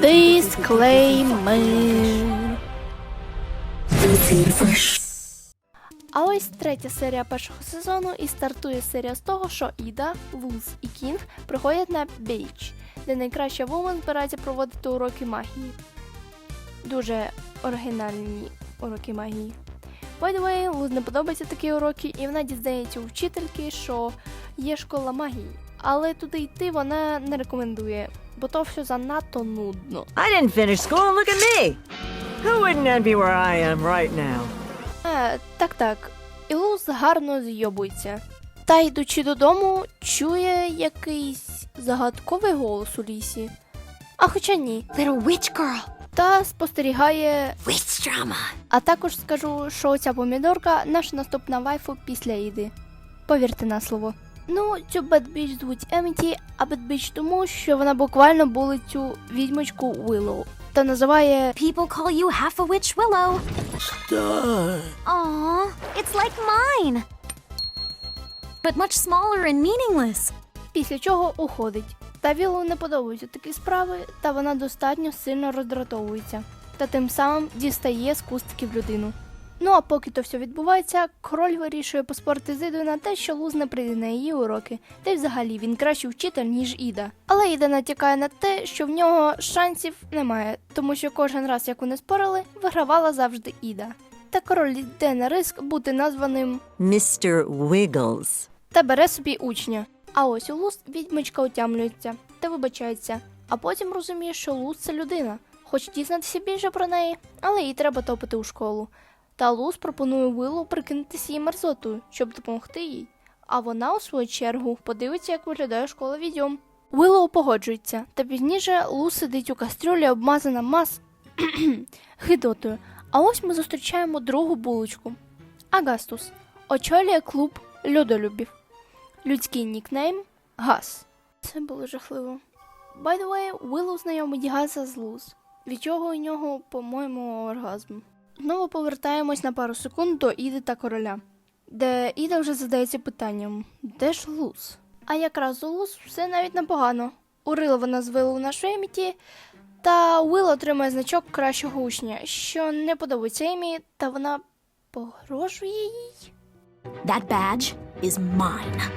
Disclaimer. А ось третя серія першого сезону і стартує серія з того, що Іда, Луз і Кінг приходять на Бейч, де найкраща вумен збирається проводити уроки магії. Дуже оригінальні уроки магії. By the way, Луз не подобається такі уроки, і вона дізнається у вчительки, що є школа магії. Але туди йти вона не рекомендує, бо то все занадто нудно. I didn't finish school and look at me. Who wouldn't envy where I am right now? Е, так, так. І Луз гарно зйобується. Та йдучи додому, чує якийсь загадковий голос у лісі. А хоча ні. Little witch girl. Та спостерігає. Witch drama. А також скажу, що ця помідорка наша наступна вайфу після Іди. Повірте на слово. Ну, цю бедбіч звуть Еміті, а бедбіч тому, що вона буквально булить цю відьмочку Уиллоу та називає People call you half a witch willow. Aw, it's like mine. But much smaller and meaningless. після чого уходить. Та Вілу не подобаються такі справи, та вона достатньо сильно роздратовується, та тим самим дістає з кустків людину. Ну а поки то все відбувається, король вирішує поспорити з Ідою на те, що Луз не прийде на її уроки, та й взагалі він кращий вчитель, ніж Іда. Але Іда натякає на те, що в нього шансів немає, тому що кожен раз, як вони спорили, вигравала завжди Іда. Та король йде на риск бути названим Mr. Wiggles. та бере собі учня. А ось у Луз відьмочка отямлюється та вибачається, а потім розуміє, що Луз це людина, хоче дізнатися більше про неї, але їй треба топити у школу. Та Луз пропонує Виллу прикинутися їй мерзотою, щоб допомогти їй. А вона, у свою чергу, подивиться, як виглядає школа відьом. Виллоу погоджується, та пізніше Луз сидить у кастрюлі, обмазана мас гидотою. А ось ми зустрічаємо другу булочку. Агастус очолює клуб льодолюбів. Людський нікнейм Газ. Це було жахливо. By the way, Уиллоу знайомить Газа з Луз, від чого у нього, по-моєму, оргазм. Знову повертаємось на пару секунд до Іди та короля, де Іда вже задається питанням: де ж Луз? А якраз у Луз все навіть непогано. Урила вона з Виллоу на Шеміті, та Уилл отримає значок кращого учня, що не подобається Емі, та вона погрожує їй. That badge is mine.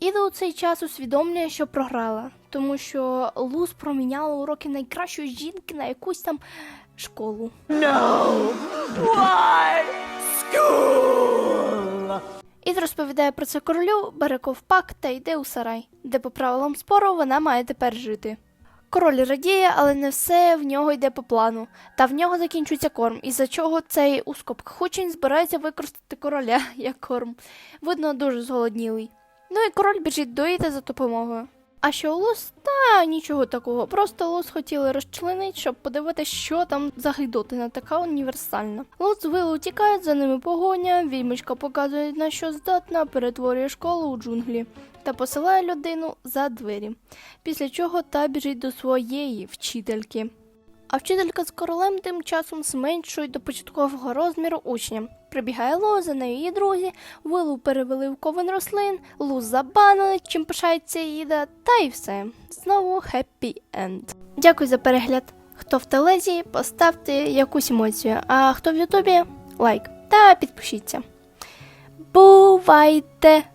Іда у цей час усвідомлює, що програла, тому що Луз проміняла уроки найкращої жінки на якусь там школу. No! Why? School! Ід розповідає про це королю, бере ковпак та йде у сарай, де по правилам спору вона має тепер жити. Король радіє, але не все в нього йде по плану, та в нього закінчується корм, із-за чого цей у скобках учень збирається використати короля як корм. Видно, дуже зголоднілий. Ну і король біжить до Іди за допомогою. А що Лус? Та нічого такого. Просто Лус хотіли розчленити, щоб подивитися, що там за гидотина така універсальна. Лус з Вилу тікають, за ними погоня, відьмичка показує на що здатна, перетворює школу у джунглі та посилає людину за двері. Після чого та біжить до своєї вчительки. А вчителька з королем тим часом зменшує до початкового розміру учня. Прибігає Лу, за нею її друзі, Вилу перевели в ковен рослин, Лу забанили, чим пишається Іда, та й все. Знову хеппі енд. Дякую за перегляд. Хто в телезі, поставте якусь емоцію, а хто в Ютубі лайк та підпишіться. Бувайте!